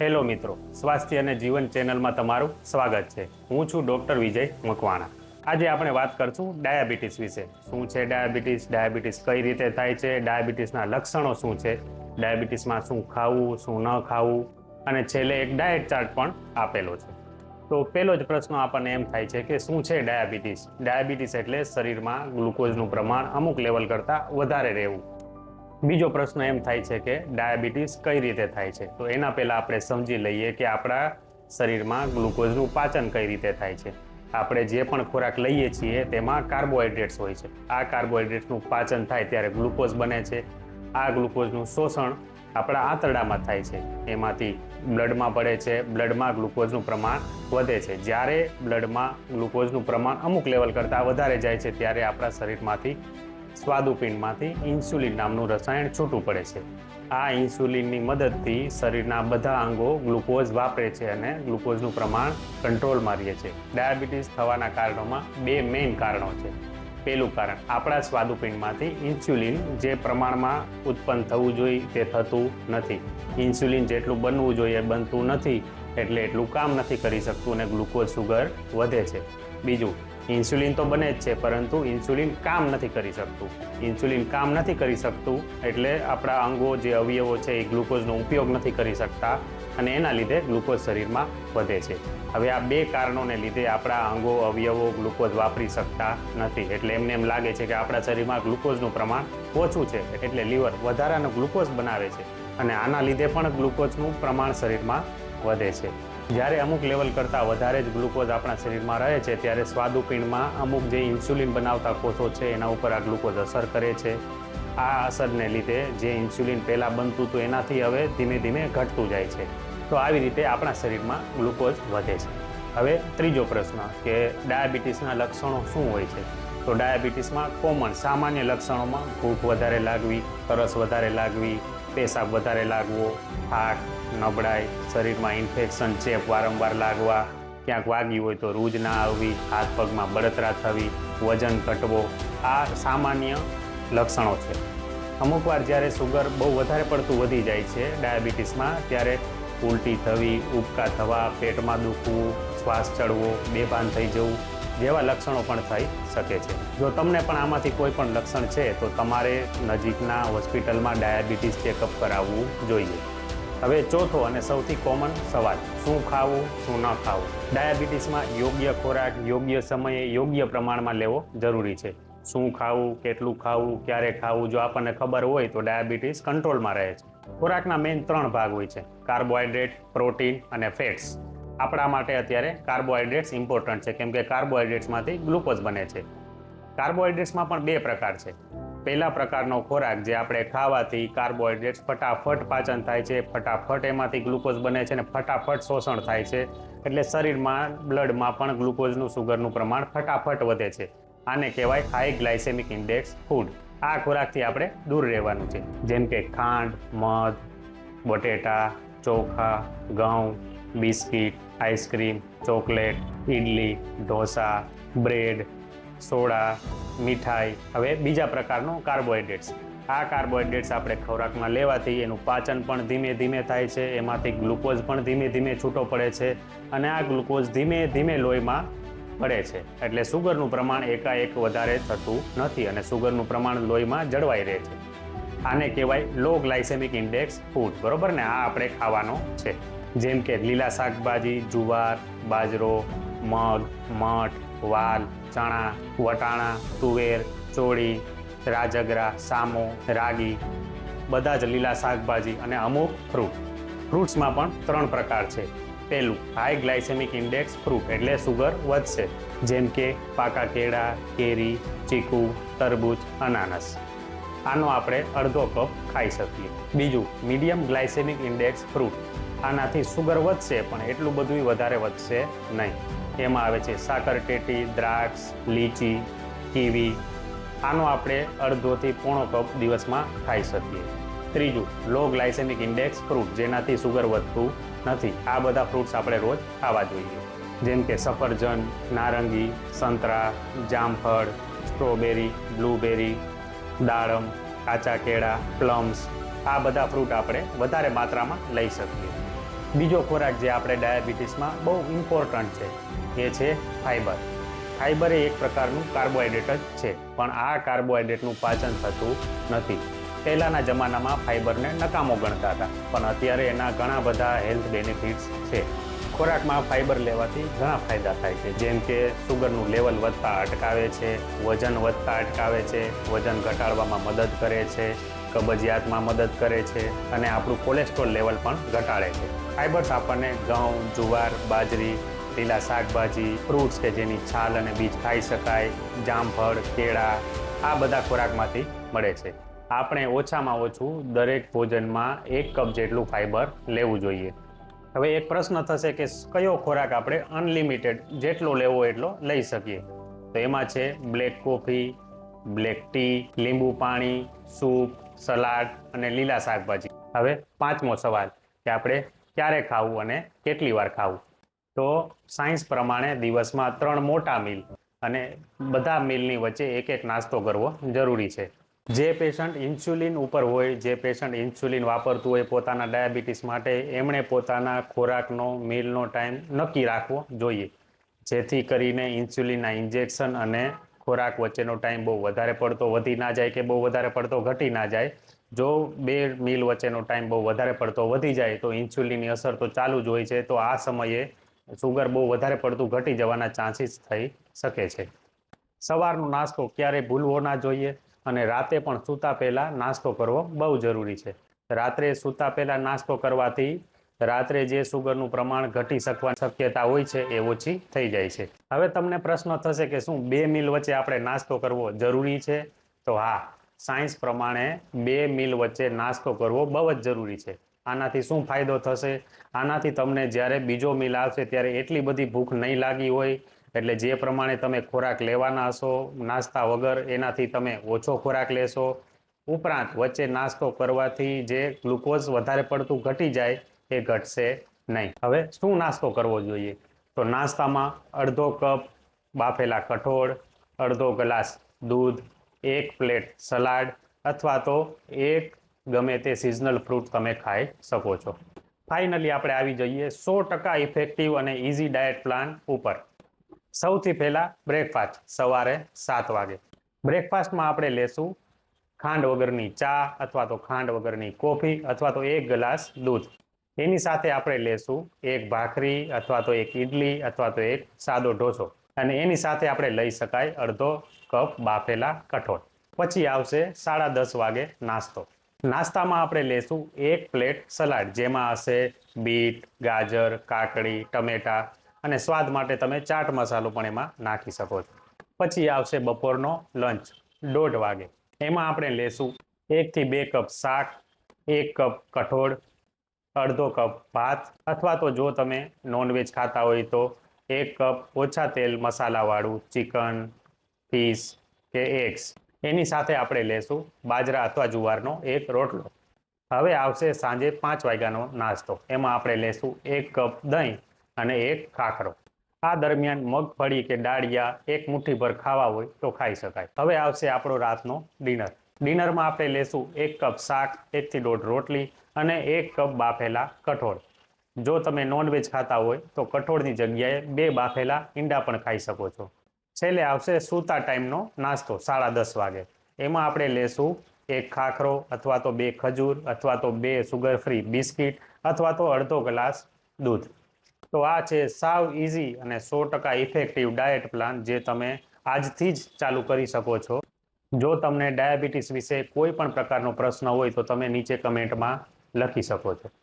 Hello મિત્રો, સ્વાસ્થ્ય અને જીવન ચેનલમાં તમારું સ્વાગત છે. હું છું ડૉક્ટર વિજય મકવાણા. આજે આપણે વાત કરશું ડાયાબિટીસ વિશે. શું છે ડાયાબિટીસ? ડાયાબિટીસ કઈ રીતે થાય છે? ડાયાબિટીસના લક્ષણો શું છે? ડાયાબિટીસમાં શું ખાવું, શું ન ખાવું? અને છેલ્લે એક ડાયટ ચાર્ટ પણ આપેલો છે. તો પહેલો જ પ્રશ્ન આપણને એમ થાય છે કે શું છે ડાયાબિટીસ? ડાયાબિટીસ એટલે શરીરમાં ગ્લુકોઝનું પ્રમાણ અમુક લેવલ કરતાં વધારે રહેવું. બીજો પ્રશ્ન એમ થાય છે કે ડાયાબિટીસ કઈ રીતે થાય છે? તો એના પહેલાં આપણે સમજી લઈએ કે આપણા શરીરમાં ગ્લુકોઝનું પાચન કઈ રીતે થાય છે. આપણે જે પણ ખોરાક લઈએ છીએ તેમાં કાર્બોહાઈડ્રેટ્સ હોય છે. આ કાર્બોહાઈડ્રેટ્સનું પાચન થાય ત્યારે ગ્લુકોઝ બને છે. આ ગ્લુકોઝનું શોષણ આપણા આંતરડામાં થાય છે. એમાંથી બ્લડમાં પડે છે. બ્લડમાં ગ્લુકોઝનું પ્રમાણ વધે છે. જ્યારે બ્લડમાં ગ્લુકોઝનું પ્રમાણ અમુક લેવલ કરતાં વધારે જાય છે, ત્યારે આપણા શરીરમાંથી સ્વાદુપિંડમાંથી ઇન્સ્યુલિન નામનું રસાયણ છૂટું પડે છે. આ ઇન્સ્યુલિનની મદદથી શરીરના બધા અંગો ગ્લુકોઝ વાપરે છે અને ગ્લુકોઝનું પ્રમાણ કંટ્રોલમાં રહે છે. ડાયાબિટીસ થવાના કારણોમાં બે મેઇન કારણો છે. પહેલું કારણ, આપણા સ્વાદુપિંડમાંથી ઇન્સ્યુલિન જે પ્રમાણમાં ઉત્પન્ન થવું જોઈએ તે થતું નથી. ઇન્સ્યુલિન જેટલું બનવું જોઈએ બનતું નથી, એટલે એટલું કામ નથી કરી શકતું અને ગ્લુકોઝ સુગર વધે છે. બીજું ઇન્સ્યુલિન તો બને જ છે, પરંતુ ઇન્સ્યુલિન કામ નથી કરી શકતું. ઇન્સ્યુલિન કામ નથી કરી શકતું એટલે આપણા અંગો જે અવયવો છે એ ગ્લુકોઝનો ઉપયોગ નથી કરી શકતા અને એના લીધે ગ્લુકોઝ શરીરમાં વધે છે. હવે આ બે કારણોને લીધે આપણા અંગો, અવયવો ગ્લુકોઝ વાપરી શકતા નથી. એટલે એમને એમ લાગે છે કે આપણા શરીરમાં ગ્લુકોઝનું પ્રમાણ ઓછું છે, એટલે લીવર વધારાનો ગ્લુકોઝ બનાવે છે અને આના લીધે પણ ગ્લુકોઝનું પ્રમાણ શરીરમાં વધે છે. જ્યારે અમુક લેવલ કરતાં વધારે જ ગ્લુકોઝ આપણા શરીરમાં રહે છે, ત્યારે સ્વાદુપિંડમાં અમુક જે ઇન્સ્યુલિન બનાવતા કોષો છે, એના ઉપર આ ગ્લુકોઝ અસર કરે છે. આ અસરને લીધે જે ઇન્સ્યુલિન પહેલાં બનતું હતું એનાથી હવે ધીમે ધીમે ઘટતું જાય છે. તો આવી રીતે આપણા શરીરમાં ગ્લુકોઝ વધે છે. હવે ત્રીજો પ્રશ્ન કે ડાયાબિટીસના લક્ષણો શું હોય છે? તો ડાયાબિટીસમાં કોમન સામાન્ય લક્ષણોમાં ભૂખ વધારે લાગવી, તરસ વધારે લાગવી પેશાબ વધારે લાગવો, થાક, નબળાઈ, શરીરમાં ઇન્ફેક્શન ચેપ વારંવાર લાગવા, ક્યાંક વાગ્યું હોય તો રૂજ ના આવવી, હાથ પગમાં બળતરા થવી, વજન ઘટવો, આ સામાન્ય લક્ષણો છે. અમુક વાર જ્યારે સુગર બહુ વધારે પડતું વધી જાય છે ડાયાબિટીસમાં, ત્યારે ઉલટી થવી, ઉબકા થવા, પેટમાં દુખવું શ્વાસ ચડવો, બેભાન થઈ જવું જેવા લક્ષણો પણ થઈ શકે છે. જો તમને પણ આમાંથી કોઈ પણ લક્ષણ છે, તો તમારે નજીકના હોસ્પિટલમાં ડાયાબિટીસ ચેકઅપ કરાવવું જોઈએ. હવે ચોથો અને સૌથી કોમન સવાલ, શું ખાવું, શું ન ખાવું? ડાયાબિટીસમાં યોગ્ય ખોરાક, યોગ્ય સમયે, યોગ્ય પ્રમાણમાં લેવો જરૂરી છે. શું ખાવું, કેટલું ખાવું, ક્યારે ખાવું, જો આપણને ખબર હોય, તો ડાયાબિટીસ કંટ્રોલમાં રહે છે. ખોરાકના મેઇન ત્રણ ભાગ હોય છે, કાર્બોહાઈડ્રેટ, પ્રોટીન અને ફેટ્સ. આપણા માટે અત્યારે કાર્બોહાઈડ્રેટ્સ ઇમ્પોર્ટન્ટ છે. કેમ કે કાર્બોહાઈડ્રેટ્સમાંથી ગ્લુકોઝ બને છે. કાર્બોહાઈડ્રેટ્સમાં પણ બે પ્રકાર છે. પહેલા પ્રકારનો ખોરાક જે આપણે ખાવાથી કાર્બોહાઈડ્રેટ્સ ફટાફટ પાચન થાય છે, ફટાફટ એમાંથી ગ્લુકોઝ બને છે અને ફટાફટ શોષણ થાય છે. એટલે શરીરમાં, બ્લડમાં પણ ગ્લુકોઝનું, સુગરનું પ્રમાણ ફટાફટ વધે છે. આને કહેવાય હાઈ ગ્લાયસેમિક ઇન્ડેક્સ ફૂડ આ ખોરાકથી આપણે દૂર રહેવાનું છે. જેમ કે ખાંડ, મધ, બટેટા, ચોખા, ઘઉં biscuit, ice cream, chocolate idli dosa, bread, soda, મીઠાઈ, હવે બીજા પ્રકારનો કાર્બોહાઈડ્રેટ્સ. આ કાર્બોહાઈડ્રેટ્સ આપણે ખોરાકમાં લેવાથી એનું પાચન પણ ધીમે ધીમે થાય છે, એમાંથી ગ્લુકોઝ પણ ધીમે ધીમે છૂટો પડે છે અને આ ગ્લુકોઝ ધીમે ધીમે લોહીમાં પડે છે. એટલે સુગરનું પ્રમાણ એકાએક વધારે થતું નથી અને સુગરનું પ્રમાણ લોહીમાં જળવાઈ રહે છે. આને કહેવાય લો ગ્લાયસેમિક ઇન્ડેક્સ ફૂડ. બરોબર ને? આ આપણે ખાવાનો છે. જેમ કે લીલા શાકભાજી, જુવાર, બાજરો, મગ, મઠ, વાલ, ચણા, વટાણા, તુવેર, ચોળી, રાજગરા, સામો, રાગી, બધા જ લીલા શાકભાજી અને અમુક ફ્રૂટ ફ્રૂટ્સમાં પણ ત્રણ પ્રકાર છે. પહેલું હાઈ ગ્લાયસેમિક ઇન્ડેક્સ ફ્રૂટ એટલે સુગર વધશે, જેમ કે પાકા કેળા, કેરી, ચીકુ, તરબૂચ, અનાનસ. આનો આપણે અડધો કપ ખાઈ શકીએ. બીજું મીડિયમ ગ્લાયસેમિક ઇન્ડેક્સ ફ્રૂટ આનાથી સુગર વધશે પણ એટલું બધું વધારે વધશે નહીં. એમાં આવે છે સાકરટેટી દ્રાક્ષ, લીચી, કીવી. આનો આપણે અડધોથી પોણો કપ દિવસમાં ખાઈ શકીએ. ત્રીજું લો ગ્લાયસેમિક ઇન્ડેક્સ ફ્રૂટ, જેનાથી સુગર વધતું નથી. આ બધા ફ્રૂટ્સ આપણે રોજ ખાવા જોઈએ. જેમ કે સફરજન, નારંગી, સંતરા, જામફળ, સ્ટ્રોબેરી, બ્લૂબેરી, દાડમ, કાચા કેળા, પ્લમ્સ. આ બધા ફ્રૂટ આપણે વધારે માત્રામાં લઈ શકીએ. બીજો ખોરાક જે આપણે ડાયાબિટીસમાં બહુ ઇમ્પોર્ટન્ટ છે, એ છે ફાઈબર. ફાઈબર એ એક પ્રકારનું કાર્બોહાઈડ્રેટ જ છે, પણ આ કાર્બોહાઈડ્રેટનું પાચન થતું નથી. પહેલાંના જમાનામાં ફાઈબરને નકામો ગણતા હતા, પણ અત્યારે એના ઘણા બધા હેલ્થ બેનિફિટ્સ છે. ખોરાકમાં ફાઈબર લેવાથી ઘણા ફાયદા થાય છે, જેમ કે સુગરનું લેવલ વધતા અટકાવે છે, વજન વધતા અટકાવે છે, વજન ઘટાડવામાં મદદ કરે છે કબજિયાતમાં મદદ કરે છે અને આપણું કોલેસ્ટ્રોલ લેવલ પણ ઘટાડે છે. ફાઈબર્સ આપણને ઘઉં, જુવાર, બાજરી, લીલા શાકભાજી, ફ્રૂટ્સ કે જેની છાલ અને બીજ ખાઈ શકાય, જામફળ, કેળા, આ બધા ખોરાકમાંથી મળે છે. આપણે ઓછામાં ઓછું દરેક ભોજનમાં એક કપ જેટલું ફાઈબર લેવું જોઈએ. હવે એક પ્રશ્ન થશે કે કયો ખોરાક આપણે અનલિમિટેડ જેટલો લેવો એટલો લઈ શકીએ? તો એમાં છે બ્લેક કોફી બ્લેક ટી, લીંબુ પાણી, સૂપ, સલાડ અને લીલા શાકભાજી. હવે પાંચમો સવાલ કે આપણે ક્યારે ખાવું અને કેટલી વાર ખાવું? તો સાયન્સ પ્રમાણે દિવસમાં ત્રણ મોટા મિલ અને બધા મિલની વચ્ચે એક એક નાસ્તો કરવો જરૂરી છે. જે પેશન્ટ ઇન્સ્યુલિન ઉપર હોય, જે પેશન્ટ ઇન્સ્યુલિન વાપરતું હોય, પોતાના ડાયાબિટીસ માટે એમણે પોતાના ખોરાકનો મિલનો ટાઈમ નક્કી રાખવો જોઈએ. જેથી કરીને ઇન્સ્યુલિનના ઇન્જેક્શન અને ખોરાક વચ્ચેનો ટાઈમ બહુ વધારે પડતો, વધી ના જાય કે બહુ વધારે પડતો, ઘટી ના જાય. જો બે મિલ વચ્ચેનો ટાઈમ બહુ વધારે પડતો, વધી જાય, તો ઇન્સ્યુલિનની અસર તો ચાલુ જ હોય છે, તો આ સમયે સુગર બહુ વધારે પડતું, ઘટી જવાના ચાન્સીસ થઈ શકે છે. સવારનો નાસ્તો ક્યારેય ભૂલવો ના જોઈએ અને રાતે પણ સૂતા પહેલાં નાસ્તો કરવો બહુ જરૂરી છે. રાત્રે સૂતા પહેલાં નાસ્તો કરવાથી રાત્રે જે સુગરનું પ્રમાણ ઘટી શકવાની શક્યતા હોય છે એ ઓછી થઈ જાય છે. હવે તમને પ્રશ્ન થશે કે શું બે મિલ વચ્ચે આપણે નાસ્તો કરવો જરૂરી છે? તો હા, સાયન્સ પ્રમાણે બે મિલ વચ્ચે નાસ્તો કરવો બહુ જ જરૂરી છે. આનાથી શું ફાયદો થશે? આનાથી તમને જ્યારે બીજો મિલ આવશે ત્યારે એટલી બધી ભૂખ નહીં લાગી હોય, એટલે જે પ્રમાણે તમે ખોરાક લેવાના હશો નાસ્તા વગર, એનાથી તમે ઓછો ખોરાક લેશો. ઉપરાંત વચ્ચે નાસ્તો કરવાથી જે ગ્લુકોઝ વધારે પડતું ઘટી જાય એ ઘટશે નહીં. હવે શું નાસ્તો કરવો જોઈએ? તો નાસ્તામાં અડધો કપ બાફેલા કઠોળ, અડધો ગ્લાસ દૂધ, એક પ્લેટ સલાડ અથવા તો એક ગમે તે સિઝનલ ફ્રૂટ તમે ખાઈ શકો છો. ફાઇનલી આપણે આવી જઈએ સો ટકા ઇફેક્ટિવ અને ઇઝી ડાયટ પ્લાન ઉપર. સૌથી પહેલાં બ્રેકફાસ્ટ સવારે સાત વાગે. બ્રેકફાસ્ટમાં આપણે લેશું ખાંડ વગરની ચા અથવા તો ખાંડ વગરની કોફી અથવા તો એક ગ્લાસ દૂધ. એની સાથે આપણે લેશું એક ભાખરી અથવા તો એક ઈડલી અથવા તો એક સાદો ઢોસો. અને એની સાથે આપણે લઈ શકાય અડધો કપ બાફેલા કઠોળ. પછી આવશે સાડા દસ વાગે નાસ્તો. નાસ્તામાં આપણે લેશું એક પ્લેટ સલાડ, જેમાં હશે બીટ, ગાજર, કાકડી, ટમેટા અને સ્વાદ માટે તમે ચાટ મસાલો પણ એમાં નાખી શકો છો. પછી આવશે બપોરનો લંચ, દોઢ વાગે. એમાં આપણે લેશું એકથી બે કપ શાક, એક કપ કઠોળ અડધો કપ ભાત અથવા તો જો તમે નોનવેજ ખાતા હોય તો એક કપ ઓછા તેલ મસાલાવાળું ચિકન, ફીશ કે એગ્સ. એની સાથે આપણે લેશું બાજરા અથવા જુવારનો એક રોટલો. હવે આવશે સાંજે પાંચ વાગ્યાનો નાસ્તો. એમાં આપણે લેશું એક કપ દહીં અને એક ખાખરો. આ દરમિયાન મગફળી કે ડાળિયા એક મુઠ્ઠીભર ખાવા હોય તો ખાઈ શકાય. હવે આવશે આપણો રાતનો ડિનર. ડિનરમાં આપણે લેશું એક કપ શાક એકથી દોઢ રોટલી અને એક કપ બાફેલા કઠોળ. જો તમે નોનવેજ ખાતા હોય તો કઠોળની જગ્યાએ બે બાફેલા ઈંડા પણ ખાઈ શકો છો. છેલ્લે આવશે સૂતા ટાઈમનો નાસ્તો, સાડા દસ વાગે. એમાં આપણે લેશું એક ખાખરો અથવા તો બે ખજૂર અથવા તો બે સુગર ફ્રી બિસ્કિટ અથવા તો અડધો ગ્લાસ દૂધ. તો આ છે સાવ ઇઝી અને સો ટકા ઇફેક્ટિવ ડાયટ પ્લાન જે તમે આજથી જ ચાલુ કરી શકો છો. જો તમને ડાયાબિટીસ વિશે કોઈ પણ પ્રકારનો પ્રશ્ન હોય તો તમે નીચે કમેન્ટમાં લખી શકો છો.